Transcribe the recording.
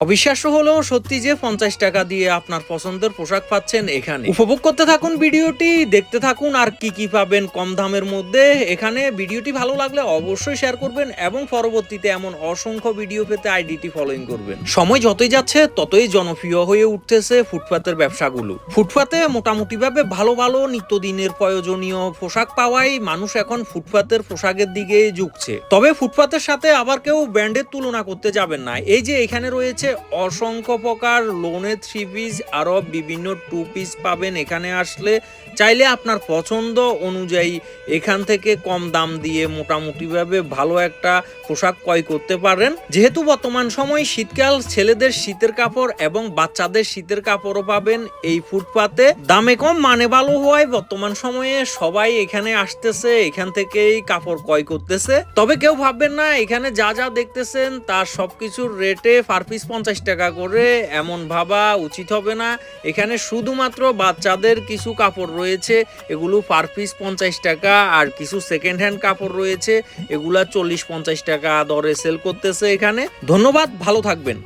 অবিশ্বাস্য হলেও সত্যি যে পঞ্চাশ টাকা দিয়ে আপনার পছন্দের পোশাক পাচ্ছেন এখানে। উপভোগ করতে থাকুন ভিডিওটি, দেখতে থাকুন আর কি কি পাবেন কম দামের মধ্যে। এখানে ভিডিওটি ভালো লাগলে অবশ্যই শেয়ার করবেন এবং পরবর্তীতে এমন অসংখ্য ভিডিও পেতে আইডিটি ফলোইং করবেন। সময় যতই যাচ্ছে, ততই জনপ্রিয় হয়ে উঠতেছে ফুটপাতের ব্যবসাগুলো। ফুটপাতে মোটামুটিভাবে ভালো ভালো নিত্যদিনের প্রয়োজনীয় পোশাক পাওয়াই মানুষ এখন ফুটপাতের পোশাকের দিকে ঝুঁকছে। তবে ফুটপাতের সাথে আবার কেউ ব্র্যান্ডের তুলনা করতে যাবেন না। এই যে এখানে রয়েছে অসংখ্য প্রকার লোনের থ্রি পিস আরও বিভিন্ন টু পিস পাবেন এখানে আসলে। চাইলে আপনার পছন্দ অনুযায়ী এখান থেকে কম দাম দিয়ে মোটামুটিভাবে ভালো একটা পোশাক ক্রয় করতে পারেন। যেহেতু বর্তমান সময় শীতকাল, ছেলেদের শীতের কাপড় এবং বাচ্চাদের শীতের কাপড়ও পাবেন এই ফুটপাতে। দামে কম মানে ভালো হওয়ায় বর্তমান সময়ে সবাই এখানে আসতেছে, এখান থেকেই কাপড় ক্রয় করতেছে। তবে কেউ ভাববেন না, এখানে যা যা দেখতেছেন তার সবকিছুর রেটে পার পিস পঞ্চাশ টাকা করে, এমন ভাবা উচিত হবে না। এখানে শুধুমাত্র বাচ্চাদের কিছু কাপড় রয়েছে, এগুলো পার পিস পঞ্চাশ টাকা, আর কিছু সেকেন্ড হ্যান্ড কাপড় রয়েছে, এগুলা চল্লিশ পঞ্চাশ টাকা দরে সেল করতেছে এখানে। ধন্যবাদ, ভালো থাকবেন।